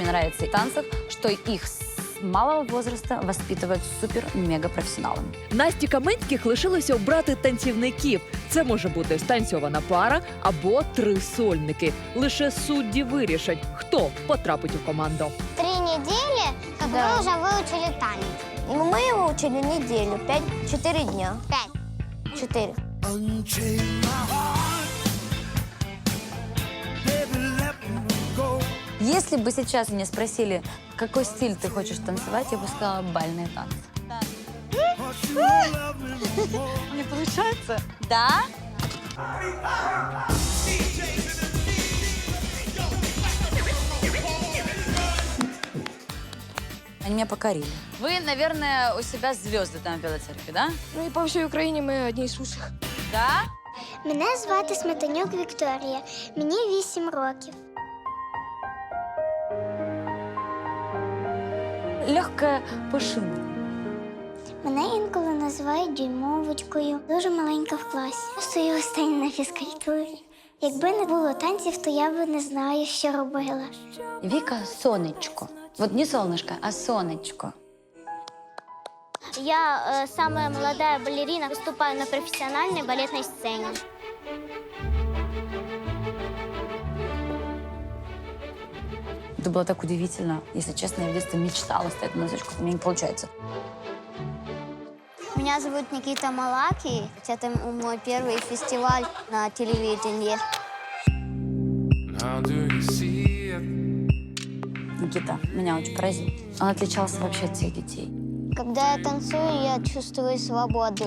мне нравится в танцах, что их с малого возраста воспитывают супер-мега-профессионалами. Насті Каменських лишилося обрати танцівників. Це може бути станцьована пара або три сольники. Лише судді вирішать, хто потрапить у команду. Три недели, как Да. вы уже выучили танец. Ну, мы его учили неделю, пять, четыре дня. Пять. Четыре. Если бы сейчас меня спросили, какой стиль ты хочешь танцевать, я бы сказала бальные танцы. Не получается? Да? Они меня покорили. Вы, наверное, у себя звезды там в Белой Церкви, да? Ну і по всій Україні ми одні з лучших. Да? Мене звати Сметанюк Вікторія. Мені вісім років. Легкая пушинка. Мене інколи називають дюймовочкою. Дуже маленька в класі. Я стою останній на фізкультурі. Якби не було танців, то я б не знаю, що робила. Вика сонечко. Вот не солнышко, а сонечко. Я э, самая молодая балерина, выступаю на профессиональной балетной сцене. Это было так удивительно. Если честно, я в детстве мечтала стать на носочку. У меня не получается. Меня зовут Никита Малаки. Это мой первый фестиваль на телевидении. Никита меня очень поразил. Он отличался вообще от всех детей. Когда я танцую, я чувствую свободу.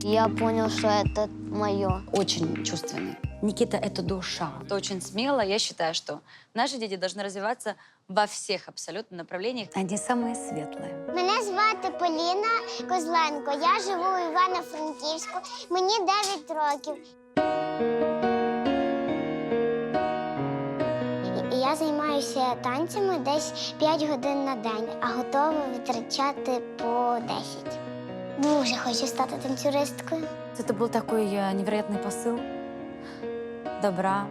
Я понял, что это мое. Очень чувственный. Никита — это душа. Это очень смело. Я считаю, что наши дети должны развиваться во всех абсолютно направлениях. Они самые светлые. Мене звати Поліна Козленко. Я живу у Івано-Франківську. Мені 9 років. І Я займаюся танцями десь 5 годин на день, а готова витрачати по 10. Дуже хочу стати танцюристкою. Это был такой э, невероятный посыл Добра,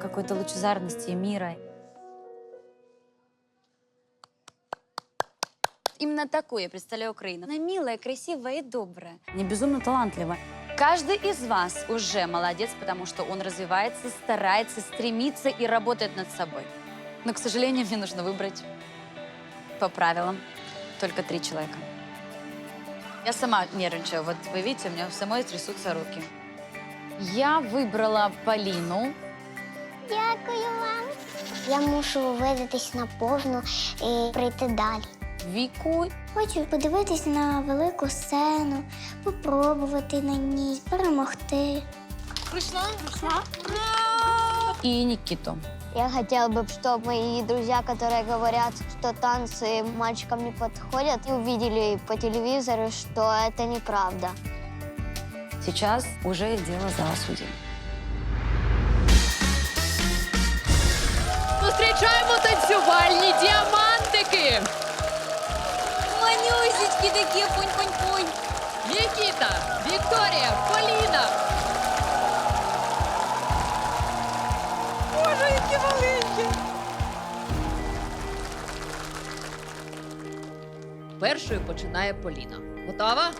какой-то лучезарности мира. Именно такую я представляю Украину. Она милая, красивая и добрая. Не безумно талантливая. Каждый из вас уже молодец, потому что он развивается, старается, стремится и работает над собой. Но, к сожалению, мне нужно выбрать по правилам только три человека. Я сама нервничаю. Вот вы видите, у меня самой трясутся руки. Я выбрала Полину. Дякую вам. Я мушу видатись наповну і прийти далі. Вику Хочу подивитись на велику сцену, попробувати на ній, перемогти. и Никиту. Я хотела бы, чтобы мои друзья, которые говорят, что танцы мальчикам не подходят, и увидели по телевизору, что это неправда. Сейчас уже дело за судьей. Зустрічаємо танцювальні діамантики. Манюсечки такие, пунь-пунь-пунь. Нікіта, Вікторія, Поліна. Боже, які маленькі. Першою починає Поліна. Готова?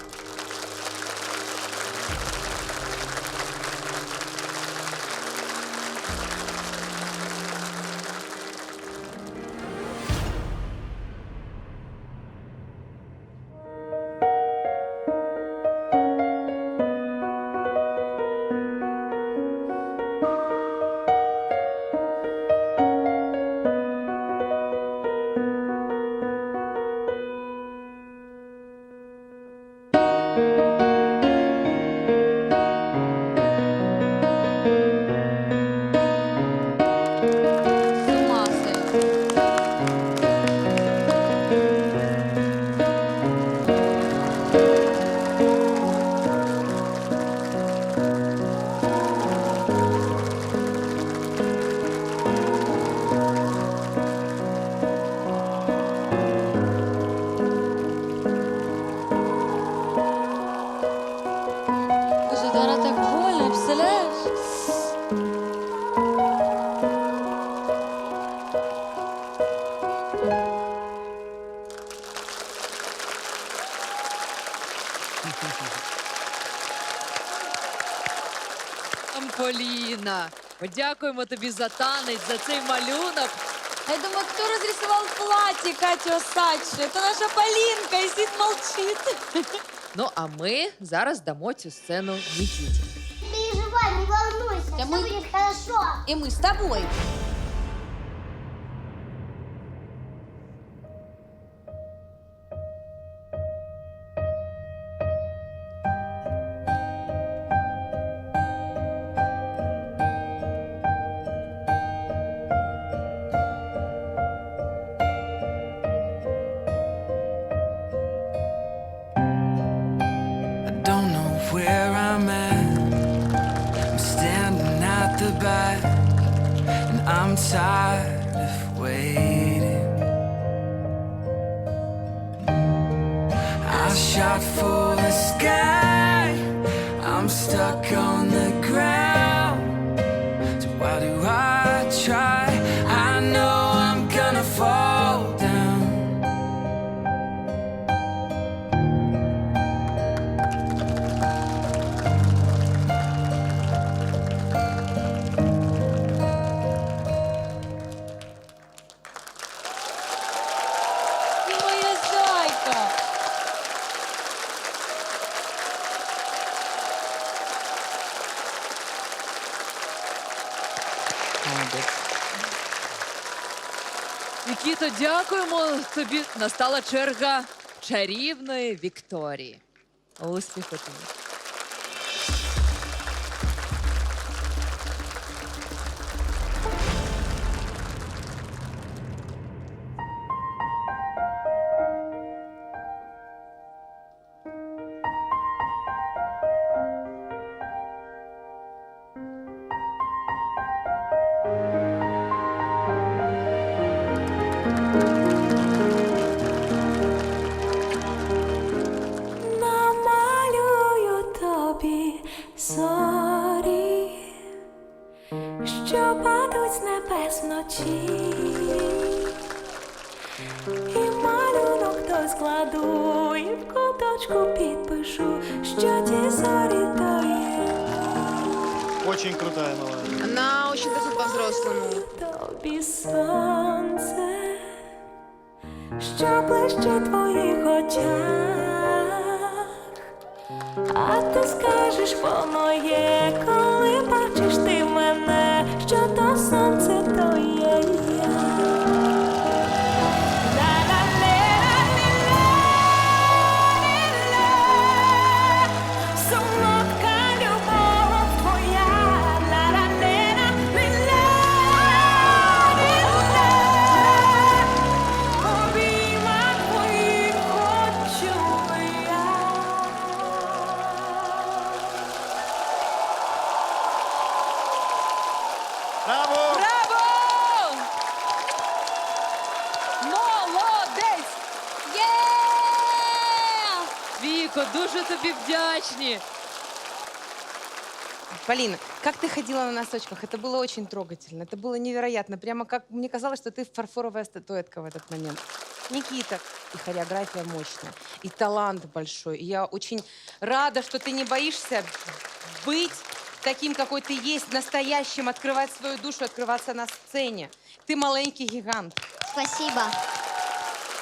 Поліна, подякуємо тобі за танець, за цей малюнок. А я думаю, кто разрисовал платье Кати Осадчи? Это наша Полинка и сидит молчит. Ну а ми зараз дамо цю сцену Нікіті. Переживай, не волнуйся, Да все мы- будет хорошо. И мы с тобой. I'm tired of waiting. I shot for the sky. Нікіто, дякуємо тобі. Настала черга чарівної Вікторії. Успіху тобі. І малюнок той складу, і в куточку підпишу, що ті зорі то є Очень крутая новая. Она очень даже по-взрослому. тобі сонце, що ближче твоїх очах, а ти скажеш по-моє, коли бачиш Полина, как ты ходила на носочках? Это было очень трогательно. Это было невероятно. Прямо как мне казалось, что ты фарфоровая статуэтка в этот момент. Никита, и хореография мощная, и талант большой. И я очень рада, что ты не боишься быть таким, какой ты есть, настоящим, открывать свою душу, открываться на сцене. Ты маленький гигант. Спасибо.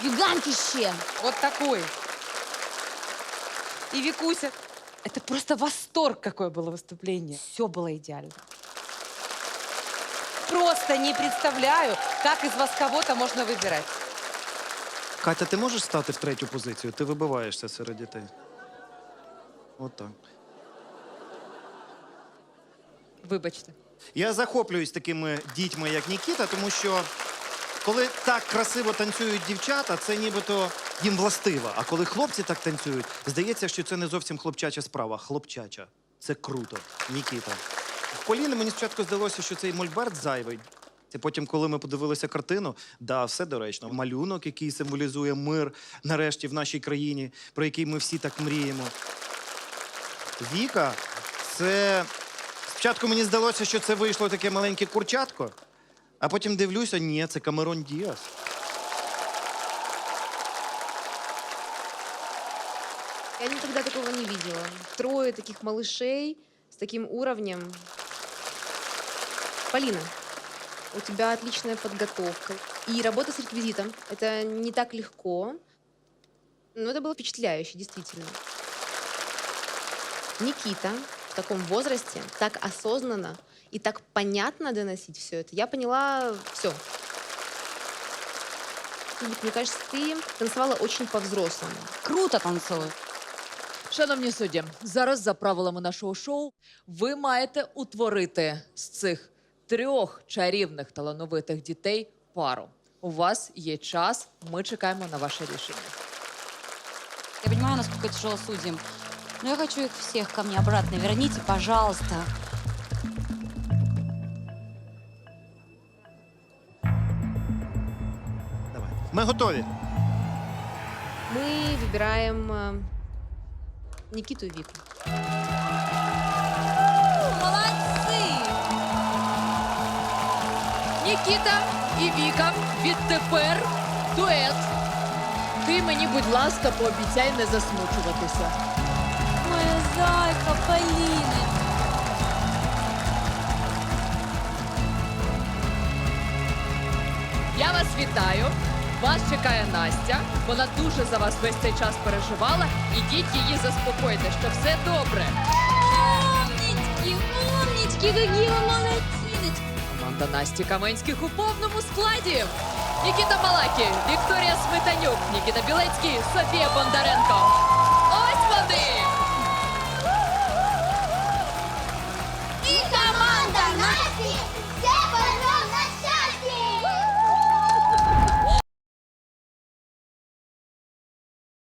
Гігантіще! Вот такой. И Викуся. Это просто восторг, какое было выступление. Все было идеально. Просто не представляю, как из вас кого-то можно выбирать. Катя, ти можеш стати в третю позицію? Ти вибиваєшся серед дітей. От так. Вибачте. Я захоплююсь такими дітьми, як Нікіта, тому що коли так красиво танцюють дівчата, це нібито їм властиво. А коли хлопці так танцюють, здається, що це не зовсім хлопчача справа. Хлопчача. Це круто. Нікіта. В Поліни мені спочатку здалося, що цей мольберт зайвий. Це потім, коли ми подивилися картину, да, все доречно. Малюнок, який символізує мир нарешті в нашій країні, про який ми всі так мріємо. Віка, це спочатку мені здалося, що це вийшло таке маленьке курчатко, а потім дивлюся, ні, це Камерон Діас. Никогда такого не видела. Трое таких малышей с таким уровнем. Полина, у тебя отличная подготовка. И работа с реквизитом. Это не так легко. Но это было впечатляюще, действительно. Никита в таком возрасте так осознанно и так понятно доносить все это. Я поняла все. Мне кажется, ты танцевала очень по-взрослому. Круто танцует. Шановні судді, зараз за правилами нашого шоу ви маєте утворити з цих трьох чарівних талановитих дітей пару. У вас є час. Ми чекаємо на ваше рішення. Я понимаю, насколько тяжело судьям. Но я хочу их всех ко мне обратно. Верните, пожалуйста. Давай. Ми готові. Мы выбираем Никиту и Вику. Нікіта і Віка, відтепер дует. Ти мені, будь ласка, пообіцяй не засмучуватися. Моя зайка Полина. Я вас вітаю. Вас чекає Настя. Вона дуже за вас весь цей час переживала. Ідіть її заспокойте, що все добре. Умнички, какие вы молодчиночки. Команда Насті Каменських у повному складі. Нікіта Малакі, Вікторія Сметанюк, Нікіта Білецький, Софія Бондаренко.